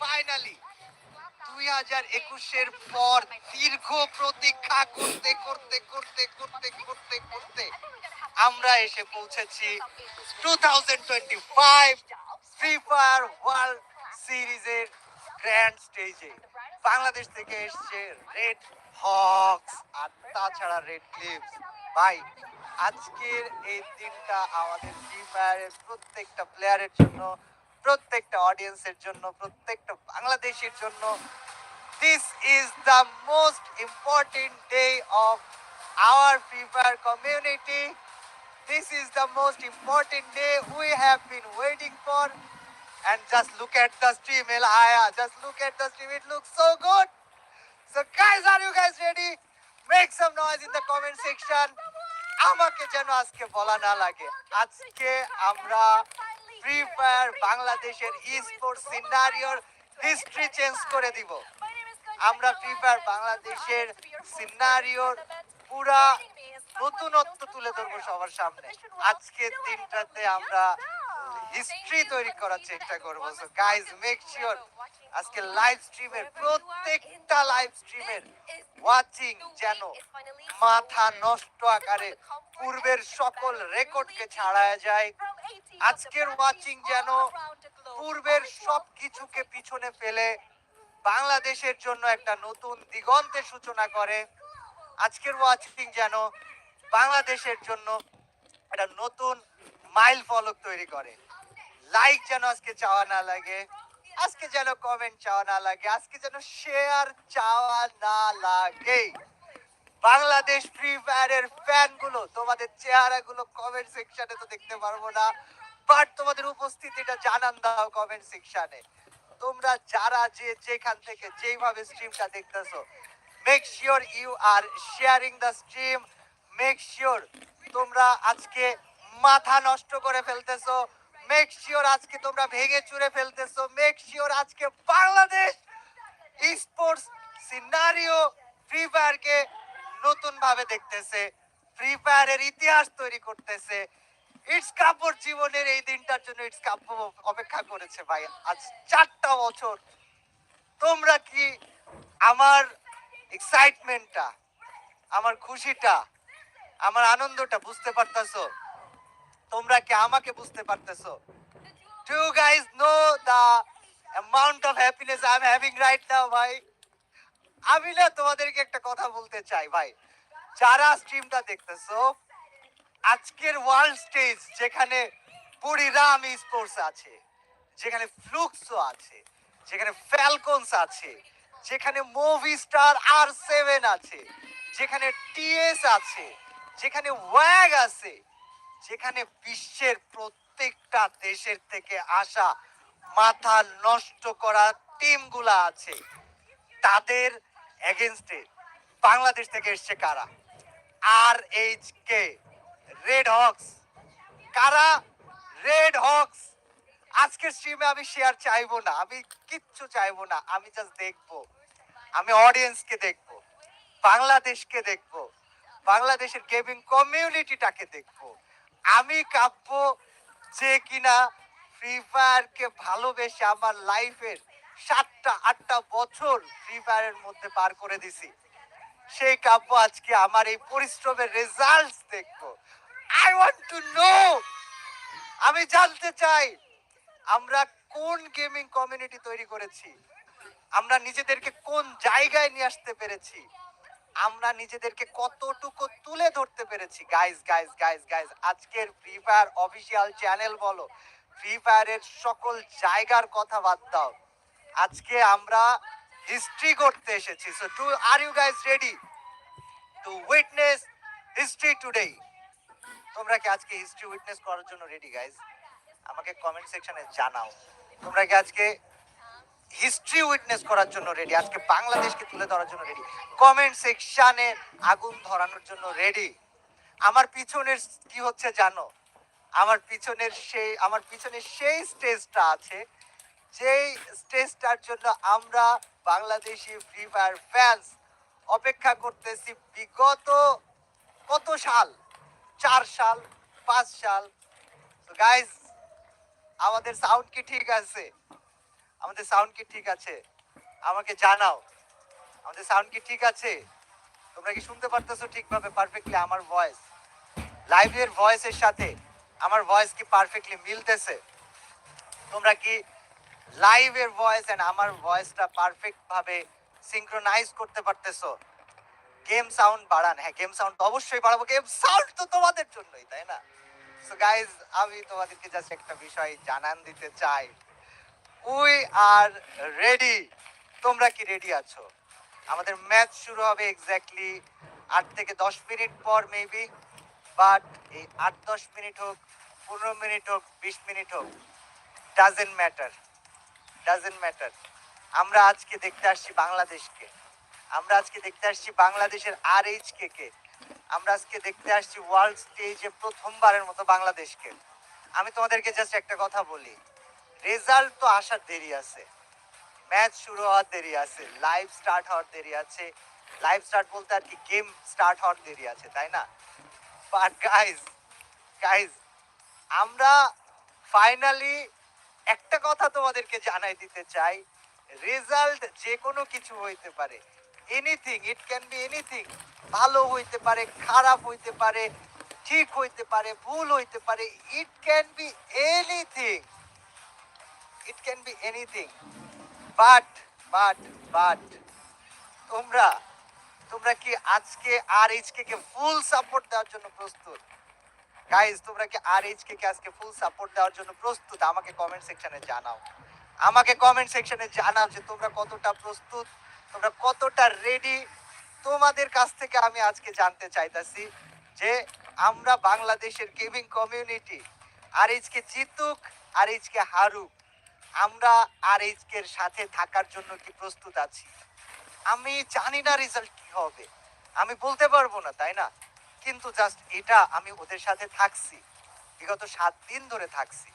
Finally দুই হাজার একুশের পর দীর্ঘ প্রতীক্ষা করতে করতে করতে করতে করতে করতে আমরা এসে পৌঁছেছি two thousand twenty five free fire world সিরিজের গ্র্যান্ড স্টেজে বাংলাদেশ থেকে এসছে রেড হকস আর তাছাড়া রেড ক্লিপস ভাই, আজকের এই দিনটা আমাদের ফ্রি ফায়ারের প্রত্যেকটা প্লেয়ারের জন্য প্রত্যেকটা অডিয়েন্সের জন্য প্রত্যেকটা বাংলাদেশের জন্য this is the most important day of our Free Fire community This is the most important day we have been waiting for. And just look at the stream, Elhaya. Just look at the stream. It looks so good. So, guys, are you guys ready? Make some noise in the comment section. আমাকে যেন আজকে বলা না লাগে আজকে আমরা free fire বাংলাদেশের sports সিনারিওর হিস্ট্রি চেঞ্জ করে দিব। আমরা ফ্রি ফায়ার বাংলাদেশের সিনারিওর পুরা নতুনত্ব তুলে ধরবো সবার সামনে। আজকের দিনটাতে আমরা হিস্ট্রি তৈরি করার চেষ্টা করব। গাইজ মেক শিওর আজকে লাইভ স্ট্রিমের প্রত্যেকটা লাইভ স্ট্রিমের ওয়াচিং যেন মাথা নষ্ট আকারে পূর্বের সকল রেকর্ডকে ছাড়ায় যায়। আজকের ওয়াচিং যেন পূর্বের সব কিছুকে পিছনে ফেলে বাংলাদেশের জন্য একটা নতুন দিগন্তের সূচনা করে। আজকের ওয়াচিং যেন বাংলাদেশের জন্য একটা নতুন মাইল ফলক তৈরি করে। লাইক যেন আজকে চাওয়া না লাগে। আজকে যেন কমেন্ট চাওয়া না লাগে, আজকে যেন শেয়ার চাওয়া না লাগে। বাংলাদেশ ফ্রি ফায়ারের ফ্যানগুলো তোমাদের চেহারা গুলো কমেন্ট সেকশনে তো দেখতে পারব না। বাট তোমাদের উপস্থিতিটা জানান দাও কমেন্ট সেকশনে তোমরা যারা যে যেখান থেকে যেইভাবে স্ট্রিমটা দেখতেছো make sure you are sharing the stream make sure তোমরা আজকে মাথা নষ্ট করে ফেলতেছো। মেক শিওর আজকে তোমরা ভেঙে চুরে ফেলতেছো। মেক শিওর আজকে বাংলাদেশ স্পোর্টস সিনারিও ফ্রি ফায়ারকে নতুন ভাবে দেখতেছে। ফ্রি ফায়ারের ইতিহাস তৈরি করতেছে। ইটস কাপড় জীবনের এই দিনটার জন্য ইটস কাপড় অপেক্ষা করেছে ভাই। আজ চারটা বছর। তোমরা কি আমার এক্সাইটমেন্টটা আমার খুশিটা, আমার আনন্দটা বুঝতে পারতেছো? তোমরা কি আমাকে বুঝতে পারতেছো? Do you guys know the amount of happiness I'm having right now, ভাই? আমি না তোমাদেরকে একটা কথা বলতে চাই, ভাই। যারা স্ট্রিমটা দেখতেছো, আজকের ওয়ার্ল্ড স্টেজ যেখানে বুড়িরাম স্পোর্টস আছে, যেখানে ফ্লুক্সো আছে, যেখানে ফ্যালকনস আছে, যেখানে মুভি স্টার আর সেভেন আছে, যেখানে টিএস আছে, যেখানে ওয়াগ আছে যেখানে বিশ্বের প্রত্যেকটা দেশের থেকে আসা মাথা নষ্ট করা টিমগুলা আছে, তাদের এগেনস্টে বাংলাদেশ থেকে এসছে কারা? R H K red hawks কারা? রেড হক্স আজকের স্ট্রিমে আমি শেয়ার চাইব না, আমি কিচ্ছু চাইব না, আমি জাস্ট দেখব। আমি অডিয়েন্সকে দেখব, বাংলাদেশকে দেখব, বাংলাদেশের গেমিং কমিউনিটিটাকে দেখব। আমি কাব্য যে কিনা ফ্রি ফায়ারকে ভালোবেসে আমার লাইফের সাতটা, আটটা বছর ফ্রি ফায়ারের মধ্যে পার করে দিছি। সেই কাব্য আজকে আমার এই পরিশ্রমের রেজাল্ট দেখব। আই ওয়ান্ট টু নো আমি জানতে চাই, আমরা কোন গেমিং কমিউনিটি তৈরি করেছি? আমরা নিজেদেরকে কোন জায়গায় নিয়ে আসতে পেরেছি? আমরা নিজেদেরকে কতটুকু তুলে ধরতে পেরেছি। গাইজ গাইজ গাইজ গাইজ আজকের ফ্রি ফায়ার অফিসিয়াল চ্যানেল বলো। ফ্রি ফায়ারের সকল জায়গার কথা বাদ দাও। আজকে আমরা হিস্ট্রি করতে এসেছি। So to are you guys ready to witness history today তোমরা কি আজকে হিস্ট্রি উইটনেস করার জন্য রেডি গাইজ আমাকে কমেন্ট সেকশনে জানাও। তোমরা কি আজকে হিস্ট্রি উইটনেস করার জন্য রেডি আজকে বাংলাদেশকে তুলে ধরার জন্য রেডি কমেন্ট সেকশনে আগুন ধরানোর জন্য রেডি আমার পিছনের কি হচ্ছে জানো? আমার পিছনের সেই, আমার পিছনের সেই স্টেজটা আছে, যেই স্টেজটার জন্য আমরা বাংলাদেশি ফ্রি ফায়ার ফ্যান্স অপেক্ষা করতেছি বিগত কত সাল? চার সাল, পাঁচ সাল। গাইজ আমাদের সাউন্ড কি ঠিক আছে? আমাদের সাউন্ড কি ঠিক আছে? আমাকে জানাও। আমাদের সাউন্ড কি ঠিক আছে? তোমরা কি শুনতে পারতেছো ঠিকভাবে পারফেক্টলি আমার ভয়েস লাইভের ভয়েসের সাথে আমার ভয়েস কি পারফেক্টলি মিলতেছে? তোমরা কি লাইভের ভয়েস এন্ড আমার ভয়েসটা পারফেক্ট ভাবে সিঙ্ক্রোনাইজ করতে পারতেছো? গেম সাউন্ড বাড়ান। হ্যাঁ গেম সাউন্ড তো অবশ্যই বাড়াবো। গেম সাউন্ড তো তোমাদের জন্যই, তাই না? সো গাইজ আমি তোমাদেরকে জাস্ট একটা বিষয় জানান দিতে চাই। উই আর রেডি তোমরা কি রেডি আছো? আমাদের ম্যাচ শুরু হবে এক্স্যাক্টলি আট থেকে দশ মিনিট পর মেবি বাট এই আট দশ মিনিট হোক, পনেরো মিনিট হোক, বিশ মিনিট হোক ডাজেন্ট ম্যাটার ডাজেন্ট ম্যাটার আমরা আজকে দেখতে আসছি বাংলাদেশকে। আমরা আজকে দেখতে আসছি বাংলাদেশের আর এইচ কে কে। আমরা আজকে দেখতে আসছি ওয়ার্ল্ড স্টেজে প্রথমবারের মতো বাংলাদেশকে। আমি তোমাদেরকে জাস্ট একটা কথা বলি। রেজাল্ট তো আসার দেরি আছে। ম্যাচ শুরু হওয়ার দেরি আছে লাইভ স্টার্ট হওয়ার দেরি আছে। লাইভ স্টার্ট বলতে আর কি গেম স্টার্ট হওয়ার দেরি আছে, তাই না? বাট গাইজ গাইজ আমরা ফাইনালি একটা কথা তোমাদেরকে জানাই দিতে চাই। রেজাল্ট যে কোনো কিছু হইতে পারে। Anything it can be anything ভালো হইতে পারে, খারাপ হইতে পারে, ঠিক হইতে পারে, ভুল হইতে পারে it can be anything it can be anything but but but তোমরা তোমরা কি আজকে আর এইচকে কে ফুল সাপোর্ট দেওয়ার জন্য প্রস্তুত? গাইজ তোমরা কি আর এইচকে কে আজকে ফুল সাপোর্ট দেওয়ার জন্য প্রস্তুত? আমাকে কমেন্ট সেকশনে জানাও। আমাকে কমেন্ট সেকশনে জানাও যে তোমরা কতটা প্রস্তুত, তোমরা কতটা রেডি তোমাদের কাছ থেকে আমি আজকে জানতে চাইতাছি যে আমরা বাংলাদেশের গেমিং কমিউনিটি আর এইচকে জিতুক আর এইচকে হারুক। আমরা আর এইচকে সাথে থাকার জন্য কি প্রস্তুত আছি? আমি জানি না রেজাল্ট কি হবে। আমি বলতে পারব না, তাই না? কিন্তু জাস্ট এটা আমি ওদের সাথে থাকছি। বিগত সাত দিন ধরে থাকছি।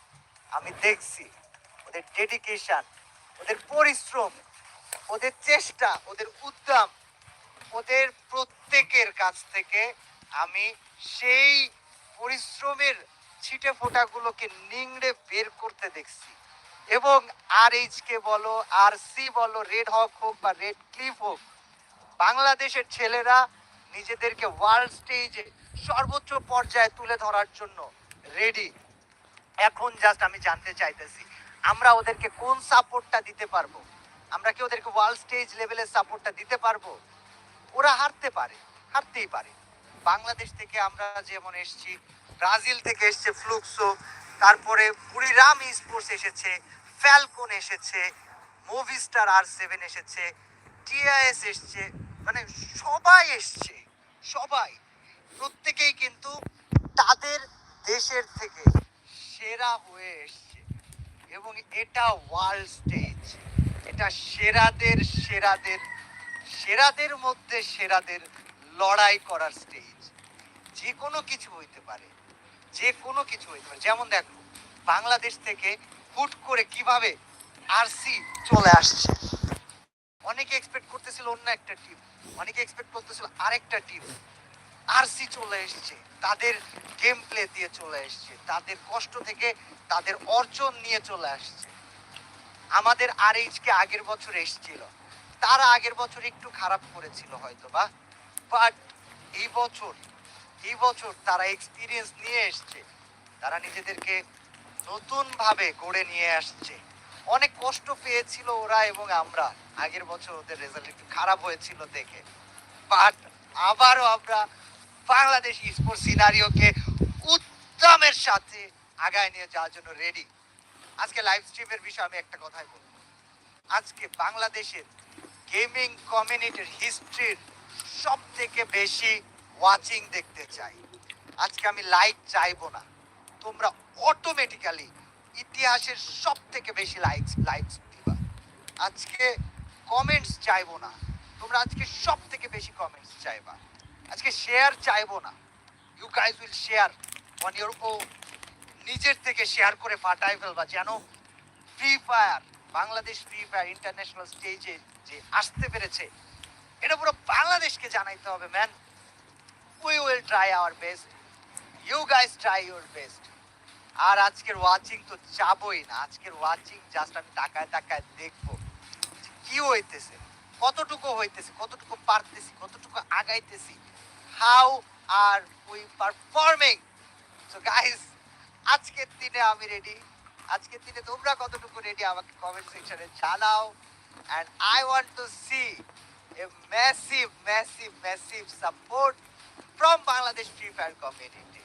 আমি দেখছি ওদের ডেডিকেশন ওদের পরিশ্রম, ওদের চেষ্টা, ওদের উদ্যম, ওদের প্রত্যেকের কাছ থেকে আমি সেই পরিশ্রমের ছিটে ফোটাগুলোকে নিংড়ে বের করতে দেখছি। এবং আর এইচ কে বলো আর সি বলো রেড হক হোক বা রেড ক্লিফ হোক, বাংলাদেশের ছেলেরা নিজেদেরকে ওয়ার্ল্ড স্টেজে সর্বোচ্চ পর্যায়ে তুলে ধরার জন্য রেডি এখন জাস্ট আমি জানতে চাইতেছি, আমরা ওদেরকে কোন সাপোর্টটা দিতে পারব? আমরা কি ওদেরকে ওয়ার্ল্ড স্টেজ লেভেলের সাপোর্টটা দিতে পারব? ওরা হারতে পারে, হারতেই পারে। বাংলাদেশ থেকে আমরা যেমন এসেছি, ব্রাজিল থেকে এসছে ফ্লুক্সো তারপরে কুড়িরাম স্পোর্টস এসেছে ফ্যালকন এসেছে মুভিস্টার আর সেভেন এসেছে টিআইএস এসছে মানে সবাই এসছে, সবাই। প্রত্যেকেই কিন্তু তাদের দেশের থেকে সেরা হয়ে এসছে। এবং এটা ওয়ার্ল্ড স্টেজ এটা সেরাদের সেরাদের সেরাদের মধ্যে সেরাদের লড়াই করার স্টেজ যে কোনো কিছু হইতে পারে। যে কোনো কিছু হইতে পারে যেমন দেখো, বাংলাদেশ থেকে হুট করে কীভাবে আরসি চলে আসছে। অনেকে এক্সপেক্ট করতেছিল অন্য একটা টিম অনেকে এক্সপেক্ট করতেছিল আরেকটা টিম আরসি চলে এসছে, তাদের গেম প্লে দিয়ে চলে এসছে, তাদের কষ্ট থেকে তাদের অর্জন নিয়ে চলে আসছে। আমাদের আর কে আগের বছর এসছিল, তারা আগের বছর একটু খারাপ করেছিল হয়তো বা বাট এই বছর এই বছর তারা এক্সপিরিয়েন্স নিয়ে এসছে। তারা নিজেদেরকে নতুন ভাবে গড়ে নিয়ে আসছে। অনেক কষ্ট পেয়েছিল ওরা এবং আমরা। আগের বছর ওদের রেজাল্ট একটু খারাপ হয়েছিল দেখে। বাট আবারও আমরা বাংলাদেশ স্পোর্টস সিনারিওকে উদ্যমের সাথে আগায় নিয়ে যাওয়ার জন্য রেডি আজকে লাইভ স্ট্রিমের বিষয়ে আমি একটা কথাই বলব। আজকে বাংলাদেশের গেমিং কমিউনিটির হিস্ট্রির সব থেকে বেশি ওয়াচিং দেখতে চাই। আজকে আমি লাইক চাইব না। তোমরা অটোমেটিক্যালি ইতিহাসের সব থেকে বেশি লাইক লাইকস দিবা। আজকে কমেন্টস চাইব না। তোমরা আজকে সব থেকে বেশি কমেন্টস চাইবা। আজকে শেয়ার চাইব না। You guys will share on your ও নিজের থেকে শেয়ার করে ফাটাই ফেলবা। যেন free fire Bangladesh free fire international স্টেজে যে আসতে পেরেছে, এটা পুরো বাংলাদেশকে জানাইতে হবে man we will try our best you guys try your best আর আজকের ওয়াচিং তো যাবই না। আজকের ওয়াচিং জাস্ট আমি তাকায় তাকায় দেখব কি হইতেছে কতটুকু হইতেছে কতটুকু পারতেছি কতটুকু আগাইতেছি how are we performing so guys আজকের দিনে আমি রেডি আজকের দিনে তোমরা কতটুকু রেডি আমাকে কমেন্ট সেকশনে জানাও। And I want to see a massive, massive, massive support from Bangladesh Free Fire community.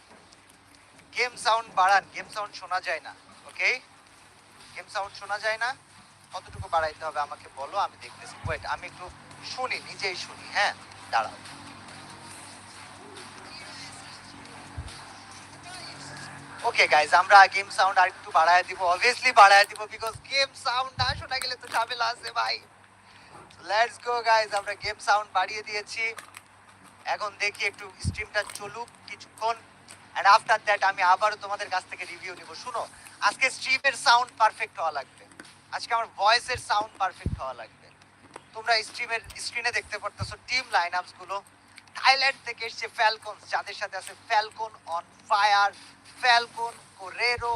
Game sound বাড়ান গেম সাউন্ড শোনা যায় না ওকে গেম সাউন্ড শোনা যায় না, কতটুকু বাড়াইতে হবে আমাকে বলো, আমি দেখতেছি। ওয়েট আমি একটু শুনি, নিজেই শুনি হ্যাঁ? দাঁড়াও। ওকে গাইজ আমরা গেম সাউন্ড আর একটু বাড়ায় দিব অবভিয়াসলি বাড়ায় দিব বিকজ গেম সাউন্ড না শোনা গেলে তো ঝামেলা আছে, ভাই। লেটস গো গাইজ আমরা গেম সাউন্ড বাড়িয়ে দিয়েছি। এখন দেখি একটু স্ট্রিমটা চলুক কিছুক্ষণ এন্ড আফটার দ্যাট আমি আবারও তোমাদের কাছ থেকে রিভিউ নিব। শুনো, আজকে স্ট্রিমের সাউন্ড পারফেক্ট হওয়া লাগবে। আজকে আমার ভয়েসের সাউন্ড পারফেক্ট হওয়া লাগবে। তোমরা স্ট্রিমের স্ক্রিনে দেখতে পারতেছো টিম লাইন আপসগুলো। থাইল্যান্ড থেকে এসছে ফ্যালকন যাদের সাথে আছে ফ্যালকন অন ফায়ার ফ্যালকন কোরেরো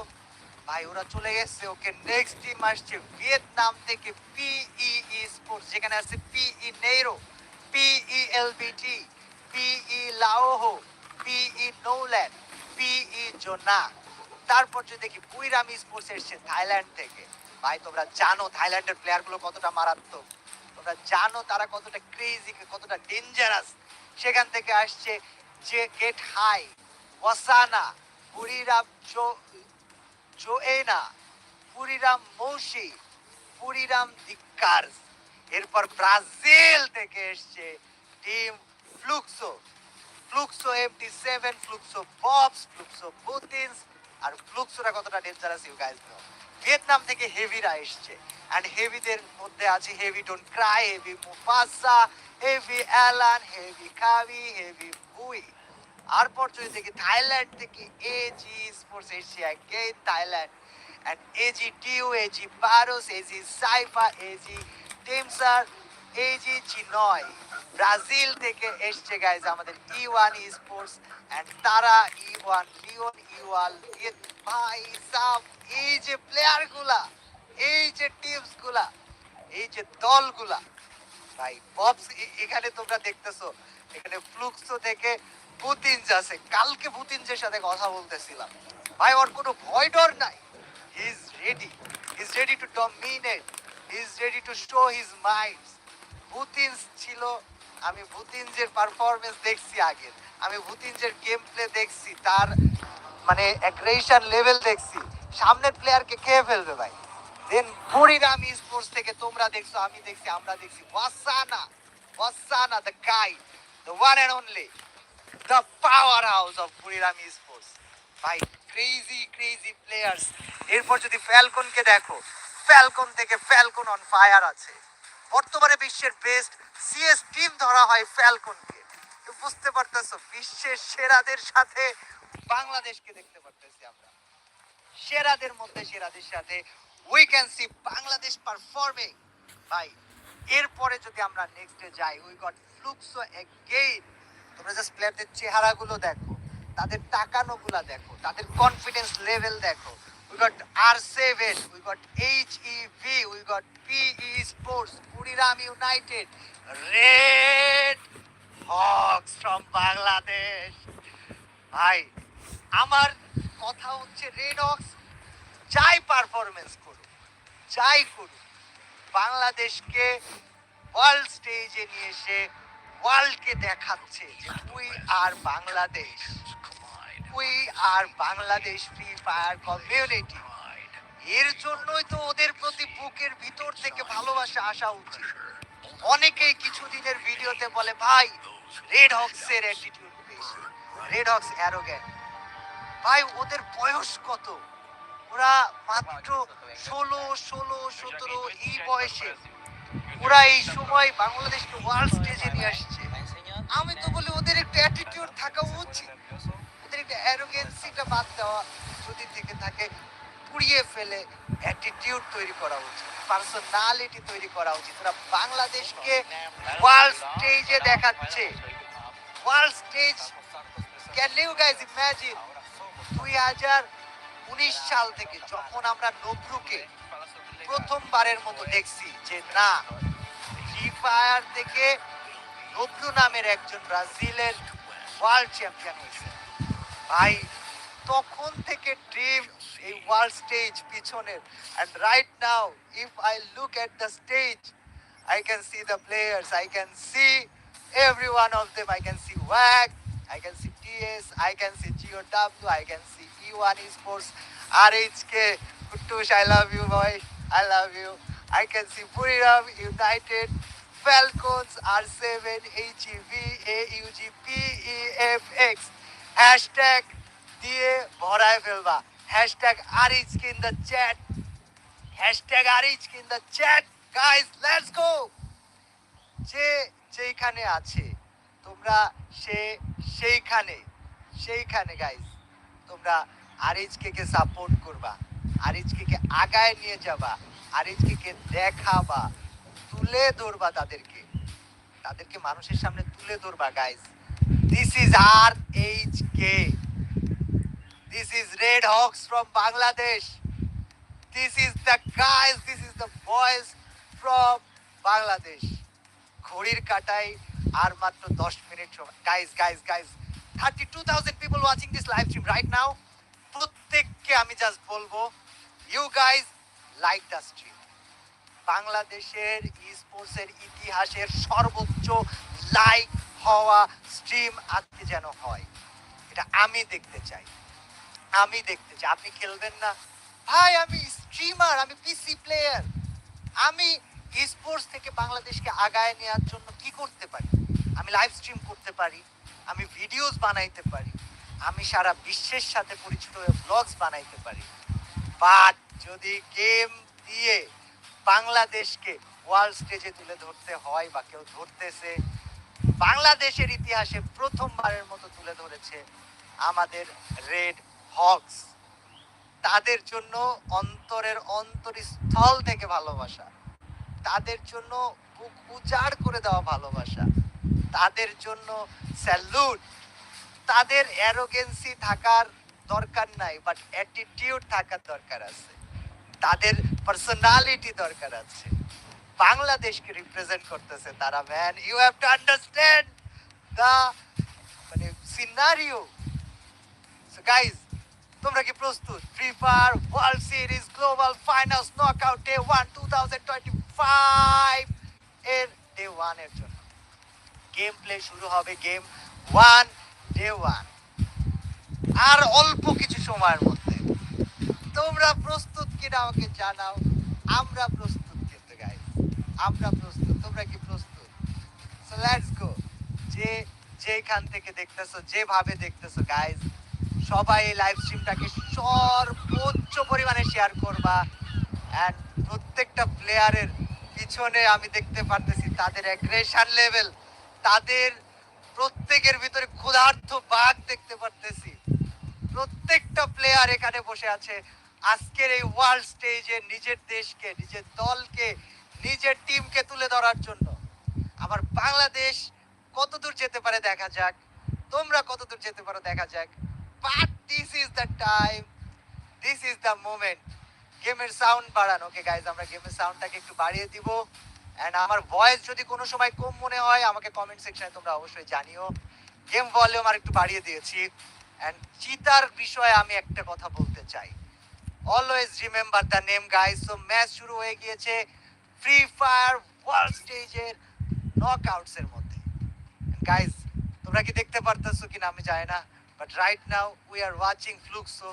ভাই, ওরা চলে গেছে ওকে নেক্সট টিম আসছে ভিয়েতনাম থেকে পিই স্পোর্টস যেখানে আছে পিই নেইরো পিই এলবিটি পিই লাওহো পিই নোল্যান্ড পিই জোনা তারপর যদি দেখি বুইরাম স্পোর্টস এসছে থাইল্যান্ড থেকে। ভাই, তোমরা জানো থাইল্যান্ডের প্লেয়ারগুলো কতটা মারাত্মক। তোমরা জানো তারা কতটা ক্রেজি কতটা ডেঞ্জারাস সেখান থেকে আসছে যে গেট হাই ওয়াসানা জো জোয়েনা পুরিরাম মৌসি পুরিরাম দিক্কার্স এরপর ব্রাজিল থেকে এসছে team Fluxo Fluxo MT seven Fluxo Bobs Fluxo Butins আর ফ্লুক্সোরা কতটা dangerous you guys know Vietnam থেকে হেভিরা এসছে। অ্যান্ড হেভিদের মধ্যে আছে Heavy Don't Cry Heavy Mufasa Heavy Alan Heavy Kavi Heavy Bui আর পর যদি দেখি থাইল্যান্ড থেকে AG sports Asia gain Thailand and AG Tiu AG Paros AG Saifa AG Temsar AG Chinoy Brazil থেকে এসছে গাইজ আমাদের E one E sports and তারা E one Leone ইওয়াল ভাই sub এই যে প্লেয়ারগুলা এই যে টিমসগুলা এই যে দলগুলা, ভাই ববস এখানে তোমরা দেখতেছো, এখানে ফ্লুক্সো থেকে পুতিনজ আছে কালকে পুতিনজের সাথে কথা বলতেছিলাম। ভাই, ওর কোনো ভয় ডর নাই। He is ready he is ready to dominate is ready to show his mind Putins ছিল, আমি পুতিনজের পারফরমেন্স দেখছি আগে আমি পুতিনজের গেম প্লে দেখছি, তার মানে অ্যাগ্রেশন লেভেল দেখছি। সামনের প্লেয়ারকে খেয়ে ফেলবে ভাই? দেন বুড়িরাম স্পোর্টস থেকে তোমরা দেখছ, আমি দেখছি, আমরা দেখছি Wasana Wasana the guy the one and only the powerhouse of Buriram sports ভাই ক্রেজি ক্রেজি প্লেয়ার্স এরপর যদি ফ্যালকনকে দেখো ফ্যালকন থেকে ফ্যালকন অন ফায়ার আছে। বর্তমানে বিশ্বের বেস্ট সিএস টিম ধরা হয় ফ্যালকনকে তো বুঝতে পারতেছো, বিশ্বের সেরাদের সাথে বাংলাদেশকে দেখতে পারতেছি আমরা। সেরাদের মধ্যে, সেরাদের সাথে we can see Bangladesh performing ভাই, এরপরে যদি আমরা নেক্সটে যাই উই গট ফ্লুক্সো এগেইন তোমরা জাস্ট প্লেয়ারদের চেহারাগুলো দেখো, তাদের তাকানোগুলা দেখো, তাদের কনফিডেন্স লেভেল দেখো। We got R seven we got H E V we got PE sports Buriram United. Red Hawks from Bangladesh. ভাই, আমার কথা হচ্ছে রেড হকস যাই পারফরমেন্স করুক, যাই করুক, বাংলাদেশকে ওয়ার্ল্ড স্টেজে নিয়ে এসে ওয়ার্ল্ডকে দেখাচ্ছে যে we are Bangladesh we are Bangladesh free fire community. এর জন্যই তো ওদের প্রতি বুকের ভিতর থেকে ভালোবাসা আসা উচিত। অনেকেই কিছুদিনের ভিডিওতে বলে, ভাই রেড হক্সের অ্যাটিটিউড বেশি। রেড হক্স অ্যারোগ্যান্ট ভাই, ওদের বয়স কত? ওরা মাত্র ষোলো ষোলো, সতেরো এই বয়সে। ওরা এই সময় বাংলাদেশকে ওয়ার্ল্ড স্টেজে নিয়ে আসছে। আমি তো বলি, ওদের একটু অ্যাটিটিউড থাকা উচিত। ওদের একটু অ্যারোগেন্সিটা বাদ দেওয়া যদি থেকে থাকে। পুড়িয়ে ফেলে অ্যাটিটিউড তৈরি করা উচিত পার্সোনালিটি তৈরি করা উচিত। ওরা বাংলাদেশকে ওয়ার্ল্ড স্টেজে দেখাচ্ছে। World stage can you guys imagine দুই হাজার উনিশ সাল থেকে যখন আমরা নব্রুকে প্রথমবারের মতো দেখছি যে না ফ্রি ফায়ার থেকে নব্রু নামের একজন ব্রাজিলের ওয়ার্ল্ড চ্যাম্পিয়ন হয়েছে। ভাই, তখন থেকে dream এই ওয়ার্ল্ড স্টেজ পিছনের and right now if I look at the stage I can see the players. I can see every one of them. I can see WAG. I can see TS. I can see GOW. I can see E1 Esports. RHK. Kuttush, I love you, boy. I love you. I can see Buriram United. Falcons, R7, HEV, AUG, PEFX. Hashtag দিয়ে ভরায় ফেলবা Hashtag RHK in the chat hashtag RHK in the chat guys let's go যে যেইখানে আছে, তোমরা সে সেইখানে সেইখানে guys তোমরা আরিজকে কে সাপোর্ট করবা আরিজকে কে আগায় নিয়ে যাবা আরিজকে কে দেখাবা, তুলে ধরবা তাদেরকে। তাদেরকে মানুষের সামনে তুলে ধরবা guys this is R H K this is Red Hawks from Bangladesh this is the guys this is the boys from Bangladesh ঘড়ির কাটাই আর মাত্র দশ মিনিট সময়। Guys guys guys thirty two thousand people watching this live stream right now প্রত্যেককে আমি just বলব you guys like the stream বাংলাদেশের স্পোর্টসের ইতিহাসের সর্বোচ্চ লাইক হওয়া স্ট্রিম আজকে যেন হয়। এটা আমি দেখতে চাই। আমি দেখতে চাই। আপনি খেলবেন না। ভাই, আমি স্ট্রিমার আমি পিসি প্লেয়ার আমি স্পোর্টস থেকে বাংলাদেশকে আগায় নেওয়ার জন্য কি করতে পারি? আমি লাইভ স্ট্রিম করতে পারি, আমি ভিডিওস বানাইতে পারি, আমি সারা বিশ্বের সাথে পরিচিত হয়ে ব্লগস বানাইতে পারি। বাট যদি গেম দিয়ে বাংলাদেশকে ওয়ার্ল্ড স্টেজে তুলে ধরতে হয় বা কেউ ধরতেছে, বাংলাদেশের ইতিহাসে প্রথমবারের মতো তুলে ধরেছে আমাদের রেড হকস তাদের জন্য অন্তরের অন্তরস্থল থেকে ভালোবাসা, তাদের জন্য বুক উজাড় করে দেওয়া ভালোবাসা, তাদের জন্য স্যালুট, তাদের অ্যারোগেন্সি থাকার দরকার নাই বাট অ্যাটিটিউড থাকার দরকার আছে, তাদের পার্সোনালিটি দরকার আছে, বাংলাদেশকে রিপ্রেজেন্ট করতেছে তারা man you have to understand the মানে সিনারিও সো গাইস তোমরা কি প্রস্তুত? Free fire world series global finals knockout day one two thousand twenty five এর ডে ওয়ানের জন্য। গেম প্লে শুরু হবে গেম ওয়ান ডে ওয়ান আর অল্প কিছু সময়ের মধ্যে। তোমরা প্রস্তুত কিনা আমাকে জানাও। আমরা প্রস্তুত কিন্তু গাইস আমরা প্রস্তুত। তোমরা কি প্রস্তুত? সো লেটস গো যে যেখান থেকে দেখতেছো, যেভাবে দেখতেছো গাইস সবাই এই লাইভ স্ট্রিমটাকে সর্বোচ্চ পরিমাণে শেয়ার করবা। অ্যান্ড প্রত্যেকটা প্লেয়ারের পিছনে আমি দেখতে পারতেছি তাদের অ্যাগ্রেশন লেভেল তাদের প্রত্যেকের ভিতরে ক্ষুধার্থ বাঘ দেখতে পারতেছি। প্রত্যেকটা প্লেয়ার এখানে বসে আছে। আজকের এই ওয়ার্ল্ড স্টেজে নিজের দেশকে, নিজের দলকে, নিজের টিমকে তুলে ধরার জন্য। আমার বাংলাদেশ কতদূর যেতে পারে দেখা যাক। তোমরা কতদূর যেতে পারো দেখা যাক। But this is the time this is the moment গেমের সাউন্ড বাড়ান। ওকে গাইজ আমরা গেমের সাউন্ডটাকে একটু বাড়িয়ে দিব। এন্ড আমার ভয়েস যদি কোনো সময় কম মনে হয়, আমাকে কমেন্ট সেকশনে তোমরা অবশ্যই জানিও। গেম ভলিউম আর একটু বাড়িয়ে দিয়েছি। এন্ড চিতার বিষয়ে আমি একটা কথা বলতে চাই। Always remember the name guys so match শুরু হয়ে গিয়েছে ফ্রি ফায়ার ওয়ার্ল্ড স্টেজের নকআউটস এর মধ্যে। গাইজ তোমরা কি দেখতে পারতেছো কিনা আমি জানি না। But right now we are watching Fluxo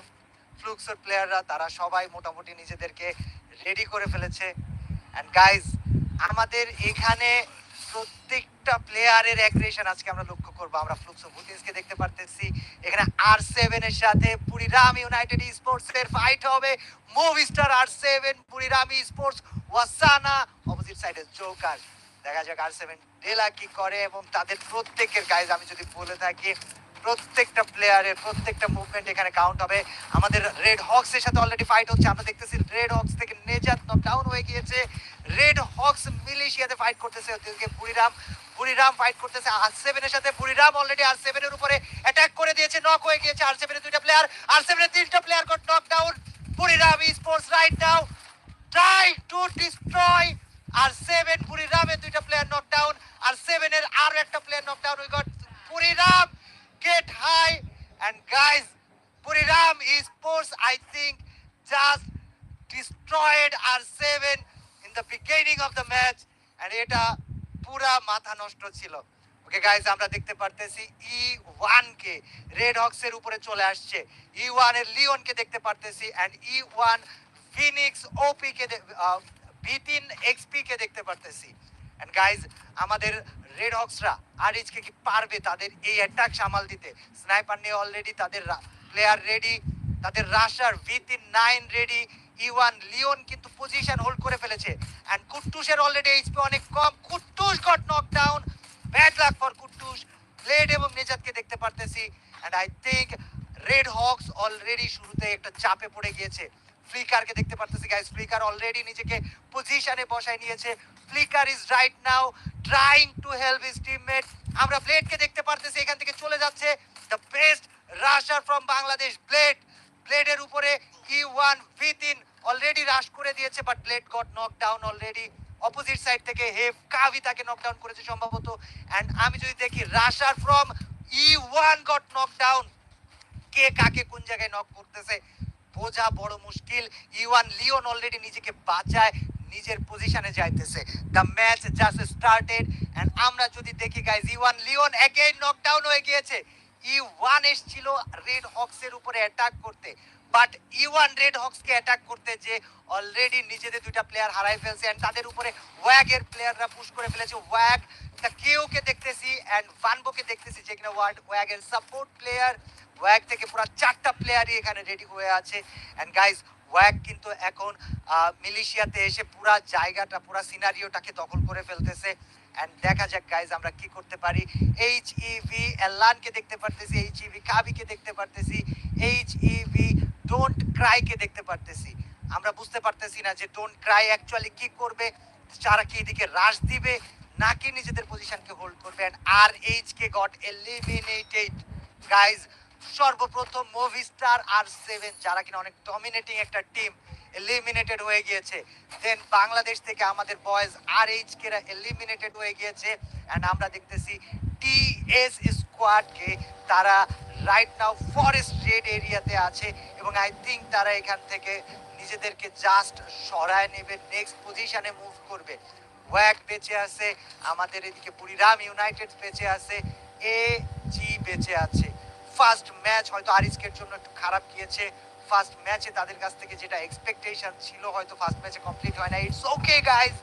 ফ্লুক্সোর প্লেয়াররা তারা সবাই মোটামুটি নিজেদেরকে রেডি করে ফেলেছে। অ্যান্ড গাইজ আমাদের এখানে প্রত্যেকটা প্লেয়ারের অ্যাগ্রেশন আজকে আমরা লক্ষ্য করব। আমরা ফ্লুক্সো বুটিন্সকে দেখতে পারতেছি। এখানে আর সেভেন এর সাথে পুরিরাম ইউনাইটেড স্পোর্টস এর ফাইট হবে। Movie star R seven Buriram sports Wasana opposite সাইডে জোকার দেখা যাক আর সেভেন ডেলা কি করে এবং তাদের প্রত্যেকের গাইজ আমি যদি বলে থাকি প্রত্যেকটা প্লেয়ারের প্রত্যেকটা মুভমেন্ট এখানে কাউন্ট হবে। আমাদের রেড হক্স এর সাথে অলরেডি ফাইট হচ্ছে। আমরা দেখতেছি রেড হক্স থেকে নেজাত নক ডাউন হয়ে গিয়েছে। রেড হক্স মিলিশিয়াতে ফাইট করতেছে ওদিকে বুড়িরাম বুড়িরাম ফাইট করতেছে আর সেভেনের সাথে। বুড়িরাম অলরেডি আর সেভেনের উপরে অ্যাটাক করে দিয়েছে। নক হয়ে গিয়েছে আর সেভেনের দুইটা প্লেয়ার আর সেভেনের তিনটা player got knock down Buriram sports right now try to destroy R seven বুড়িরামের দুইটা প্লেয়ার নক ডাউন আর সেভেনের আরও একটা player knock down we got Buriram. Get high end guys Buriram sports I think just destroyed R7 in the beginning of the match. And এটা পুরা মাথা নষ্ট ছিল। Okay guys আমরা দেখতে পারতেছি ই ওয়ান কে। রেড হক্স এর উপরে চলে আসছে। ই ওয়ানের লিওন কে দেখতে পারতেছি। And E one Phoenix OP K V তিন এক্সপি কে দেখতে পারতেছি। এন্ড গাইস আমাদের রেড হক্সরা আর কে কি পারবে তাদের এই অ্যাটাক সামাল দিতে। স্নাইপার নিয়ে অলরেডি তাদের প্লেয়ার রেডি তাদের rusher ভিতিন nine ready E one Leon কিন্তু পজিশন হোল্ড করে ফেলেছে। এন্ড কুট্টুসের অলরেডি এইচপি অনেক কম। Kuttus got knock down bad luck for Kuttus Blade এবং নেজাতকে দেখতে পারতেছি। And I think Red Hawks already শুরুতে একটা চাপে পড়ে গিয়েছে। ফ্লিকারকে দেখতে পারতেছি গাইস ফ্লিকার অলরেডি নিজেকে পজিশনে বসায় নিয়েছে। Flicker is right now trying to help his teammate আমরা ব্লেডকে দেখতে পারতেছি, এখান থেকে চলে যাচ্ছে। The best rusher from Bangladesh Blade ব্লেডের উপরে ই ওয়ান ভিতিন অলরেডি রাশ করে দিয়েছে but Blade got knock down already opposite side থেকে হেভ কাভি তাকে নক ডাউন করেছে সম্ভবত। এন্ড আমি যদি দেখি rusher from E one got knock down কে কাকে কোন জায়গায় নক করতেছে বোঝা বড় মুশকিল। ইওয়ান লিওন অলরেডি নিজেকে বাঁচায়, নিজের পজিশনে যাইতেছে। The match just started and আমরা যদি দেখি guys Ewan Leon again knockdown হয়ে গিয়েছে। ই ওয়ান এসছিল রেড হক্স এর উপরে অ্যাটাক করতে। But E one Red Hawks K attack করতে যে অলরেডি নিজেদের দুইটা প্লেয়ার হারাই ফেলছে এন্ড তাদের উপরে ওয়াগ এর প্লেয়াররা পুশ করে ফেলেছে। ওয়াগ তা কেউ কে দেখতেছি এন্ড ভানবোকে দেখতেছি যে কিনা ওয়ার্ড ওয়াগ এর সাপোর্ট প্লেয়ার ওয়াগ থেকে পুরো চারটা প্লেয়ারই এখানে রেডি হয়ে আছে। এন্ড গাইস ওয়াগ কিন্তু এখন মিলিশিয়াতে এসে পুরা জায়গাটা, পুরা সিনারিওটাকে দখল করে ফেলতেছে। এন্ড দেখা যাক গাইজ আমরা কি করতে পারি। এইচ ইভি এলানকে দেখতে পারতেছি এইচ ইভি কাবিকে দেখতে পারতেছি এইচ ইভি ডোন্ট ক্রাইকে দেখতে পারতেছি। আমরা বুঝতে পারতেছি না যে ডোন্ট ক্রাই অ্যাকচুয়ালি কি করবে যারা কি এদিকে রাশ দিবে, নাকি নিজেদের পজিশনকে হোল্ড করবে। And R H K got eliminated guys সর্বপ্রথম মুভি স্টার আর সেভেন যারা কিনা অনেক ডমিনেটিং একটা টিম এলিমিনেটেড হয়ে গিয়েছে। দেন বাংলাদেশ থেকে আমাদের বয়েজ আর এইচ কেরা এলিমিনেটেড হয়ে গিয়েছে। অ্যান্ড আমরা দেখতেছি টি এস স্কোয়াডকে তারা রাইট নাও ফরেস্ট রেড এরিয়াতে আছে এবং আই থিঙ্ক তারা এখান থেকে নিজেদেরকে জাস্ট সরায় নেবে নেক্সট পজিশনে মুভ করবে। ওয়াক বেঁচে আছে, আমাদের এদিকে বুড়িরাম ইউনাইটেড বেঁচে আছে এ জি বেঁচে আছে। ফার্স্ট ম্যাচ, হয়তো আরিসকের জন্য একটু খারাপ গিয়েছে। ফার্স্ট ম্যাচে তাদের কাছ থেকে যেটা এক্সপেকটেশন ছিল, হয়তো ফার্স্ট ম্যাচে কমপ্লিট হয় না ইটস ওকে গাইজ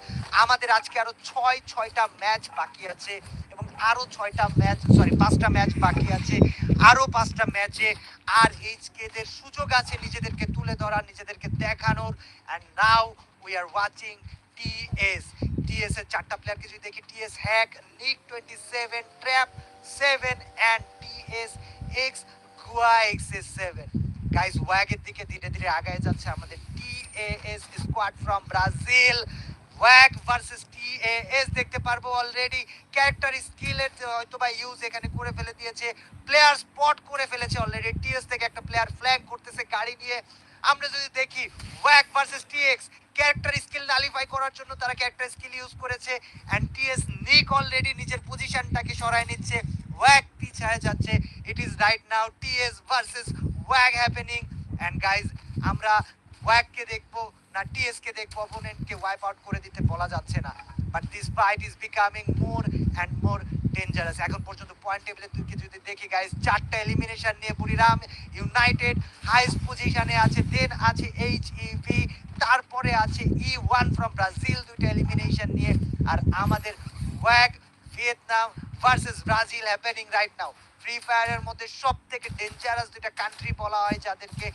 আমাদের আজকে আরও ছয়, ছয়টা ম্যাচ বাকি আছে এবং আরও ছয়টা ম্যাচ সরি পাঁচটা ম্যাচ বাকি আছে। আরও পাঁচটা ম্যাচে আর এইচকেদের সুযোগ আছে নিজেদেরকে তুলে ধরার, নিজেদেরকে দেখানোর। And now we are watching TS TS এর চারটা প্লেয়ারকে যদি দেখি TS Hack Nick twenty seven trap seven and TS X গুয়া এক্স এস সেভেন গাইস ওয়াগের দিকে ধীরে ধীরে আগায় যাচ্ছে আমাদের টিএএস স্কোয়াড ফ্রম ব্রাজিল ওয়াগ ভার্সেস টিএএস দেখতে পারব অলরেডি ক্যারেক্টার স্কিলের হয়তো বা ইউজ এখানে করে ফেলে দিয়েছে। প্লেয়ার স্পট করে ফেলেছে অলরেডি টিএস থেকে একটা প্লেয়ার ফ্ল্যাগ করতেছে গাড়ি নিয়ে। আমরা যদি দেখি ওয়াগ versus TX character skill nullify করার জন্য তারা ক্যারেক্টার স্কিল ইউজ করেছে। অ্যান্ড টিএস নিক অলরেডি নিজের পজিশনটাকে সরায় নিচ্ছে। ওয়াগ পিছায় যাচ্ছে it is right now TS versus ওয়াগ happening and guys আমরা ওয়াগকে দেখব না টিএস কে দেখব অপোনেন্টকে ওয়াইপ আউট করে দিতে বলা যাচ্ছে না। But this fight is becoming more and more dangerous এখন পর্যন্ত পয়েন্ট টেবিলে তুই যদি দেখি গাইজ চারটা এলিমিনেশন নিয়ে বুড়িরাম ইউনাইটেড হাইস্ট পজিশনে আছে দেন আছে এইচ ইভি তারপরে আছে ই ওয়ান ফ্রম ব্রাজিল দুইটা এলিমিনেশন নিয়ে। আর আমাদের ওয়াগ Vietnam versus Brazil happening right now free ফায়ারের মধ্যে সব থেকে ডেঞ্জারাস দুইটা কান্ট্রি বলা হয় যাদেরকে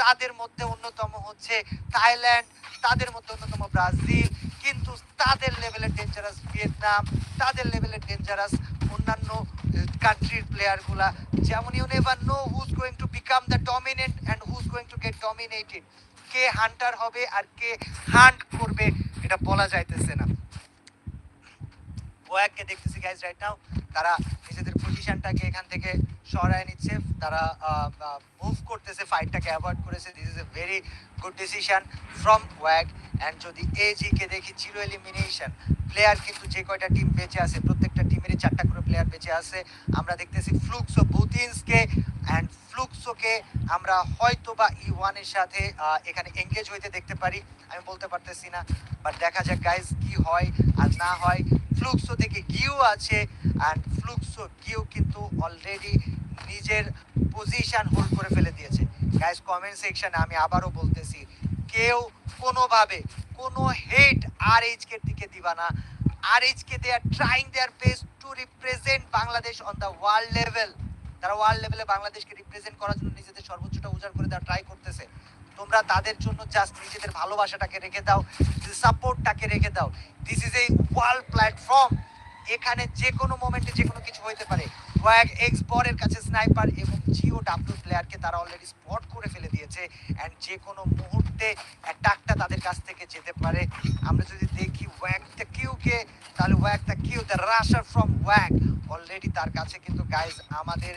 তাদের মধ্যে অন্যতম হচ্ছে থাইল্যান্ড, তাদের মধ্যে অন্যতম ব্রাজিল। কিন্তু তাদের লেভেলের ডেঞ্জারাস ভিয়েতনাম, তাদের লেভেলের ডেঞ্জারাস অন্যান্য কান্ট্রির প্লেয়ারগুলা যেমন you never know who's going to become the dominant and who's going to get dominated K hunter হবে আর কে হান্ট করবে, এটা বলা যাইতেছে না। ওয়াককে দেখতেছি গাইজ রাইট নাও তারা নিজেদের পজিশনটাকে এখান থেকে সরায় নিচ্ছে। তারা মুভ করতেছে ফাইটটাকে অ্যাভয়েড করেছে। This is a very good decision from walk and যদি এজি কে দেখি জিরো এলিমিনেশন প্লেয়ার কিন্তু যে কয়টা টিম বেঁচে আছে, প্রত্যেকটা টিমেরই চারটা করে প্লেয়ার বেঁচে আছে। আমরা দেখতেছি ফ্লুক্সো বুথিন্সকে অ্যান্ড ফ্লুক্সোকে আমরা হয়তো বা ই ওয়ানের সাথে এখানে এঙ্গেজ হইতে দেখতে পারি। আমি বলতে পারতেছি না। বাট দেখা যাক গাইজ কি হয় আর না হয়। ফ্লুক্সো থেকে গিও আছে অ্যান্ড ফ্লুক্সো গিও কিন্তু অলরেডি নিজের পজিশন হোল্ড করে ফেলে দিয়েছে। গাইজ কমেন্ট সেকশনে আমি আবারও বলতেছি, কেউ কোনোভাবে কোনো হেট আর এইচকে দিকে দিবা না। আর HK they are trying their best to represent Bangladesh on the world level তারা ওয়ার্ল্ড লেভেলে বাংলাদেশকে রিপ্রেজেন্ট করার জন্য নিজেদের সর্বোচ্চটা উজাড় করে দেওয়ার ট্রাই করতেছে। তোমরা তাদের জন্য জাস্ট নিজেদের ভালোবাসাটাকে রেখে দাও সাপোর্টটাকে রেখে দাও। This is a world platform এখানে যে কোনো মোমেন্টে যে কোনো কিছু হইতে পারে। ওয়াগ এক্স বরের কাছে স্নাইপার এবং জিও ডাব্লিউ প্লেয়ারকে তারা অলরেডি স্পট করে ফেলে দিয়েছে। অ্যান্ড যে কোনো মুহূর্তে অ্যাটাকটা তাদের কাছ থেকে যেতে পারে। আমরা যদি দেখি ওয়াগ দ্য কিউকে তাহলে Wag the Q the rusher from Wag already তার কাছে কিন্তু গাইজ আমাদের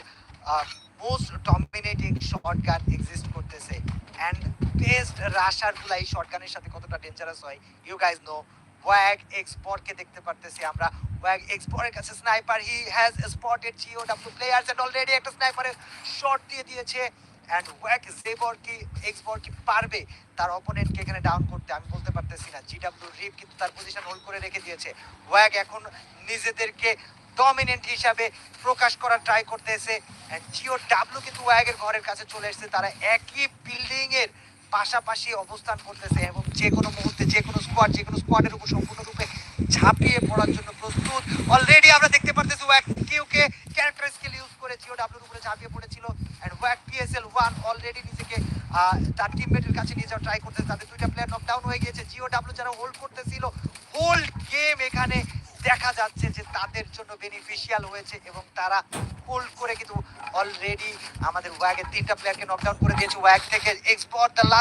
most dominating short gun exist করতেছে। অ্যান্ড বেস্ট রাশারগুলো এই শর্ট সাথে কতটা ডেঞ্জারাস হয় ইউ গাইজ নো ওয়াগ এক্সপোর্টকে দেখতে পারতেছি আমরা। ওয়াগ এক্সপোর্টের কাছে sniper he has spotted G W players and already একটা স্নাইপারের শট দিয়ে দিয়েছে। অ্যান্ড ওয়াগ জেবর কি এক্সপোর্ট কি পারবে তার অপোনেন্টকে এখানে ডাউন করতে, আমি বলতে পারতেছি না। জিডাব্লিউ রিপ কিন্তু তার পজিশন হোল্ড করে রেখে দিয়েছে। ওয়াগ এখন নিজেদেরকে ডমিনেন্ট হিসাবে প্রকাশ করার ট্রাই করতেছে। জিও ডাব্লু কিন্তু ওয়াগের ঘরের কাছে চলে এসেছে। তারা একই বিল্ডিং এর পাশাপাশি অবস্থান করতেছে এবং যে কোনো মুহূর্তে যে কোনো স্কোয়াড যে কোনো স্কোয়াডের উপর সম্পূর্ণরূপে ঝাঁপিয়ে পড়ার জন্য প্রস্তুত। অলরেডি আমরা দেখতে পারতেছি ওয়াক কিউকে ক্যারেক্টার স্কিল ইউজ করে জিও ডাব্লিউর উপরে ঝাঁপিয়ে পড়েছিল। এন্ড ওয়াক পিএসএল ওয়ান অলরেডি নিজেকে তার টিমমেটের কাছে নিয়ে যাওয়ার ট্রাই করতেছে। তাদের দুইটা প্লেয়ার নকডাউন হয়ে গিয়েছে। জিও ডাব্লিউ যারা হোল্ড করতেছিল হোল্ড গেম এখানে দেখা যাচ্ছে যে তাদের জন্য বেনিফিশিয়াল হয়েছে এবং তারা হোল্ড করে কিন্তু অলরেডি আমাদের ওয়াগের তিনটা প্লেয়ারকে নকডাউন করে দিয়েছে। ওয়াগ থেকে এক্সপোর্ট দ্য